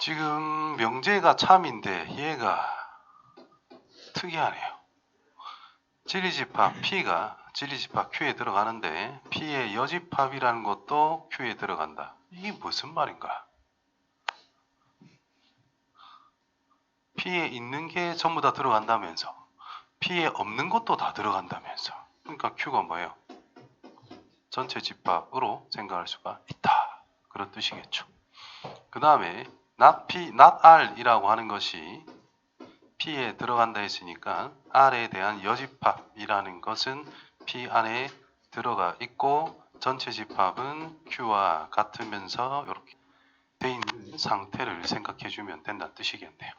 지금 명제가 참인데 얘가 특이하네요. 진리집합 P가 진리집합 Q에 들어가는데 P의 여집합이라는 것도 Q에 들어간다. 이게 무슨 말인가? P에 있는 게 전부 다 들어간다면서 P에 없는 것도 다 들어간다면서 그러니까 Q가 뭐예요? 전체 집합으로 생각할 수가 있다. 그런 뜻이겠죠. 그 다음에 not P, not R이라고 하는 것이 P에 들어간다 했으니까 R에 대한 여집합이라는 것은 P 안에 들어가 있고 전체 집합은 Q와 같으면서 이렇게 돼 있는 상태를 생각해 주면 된다는 뜻이겠네요.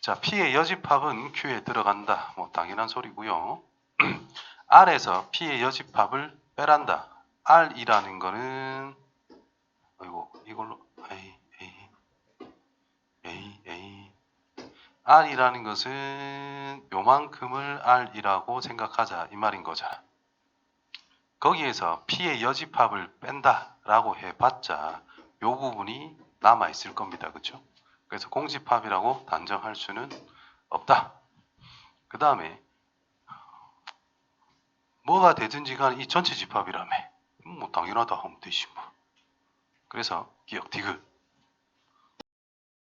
자, P의 여집합은 Q에 들어간다. 뭐 당연한 소리고요. R에서 P의 여집합을 빼란다. R이라는 거는 아이고 이걸로 R이라는 것은 요만큼을 R이라고 생각하자 이 말인 거잖아. 거기에서 P의 여집합을 뺀다라고 해봤자 요 부분이 남아 있을 겁니다. 그렇죠? 그래서 공집합이라고 단정할 수는 없다. 그 다음에 뭐가 되든지 간에 이 전체 집합이라며 뭐 당연하다 하면 되지 뭐. 그래서 기억 디귿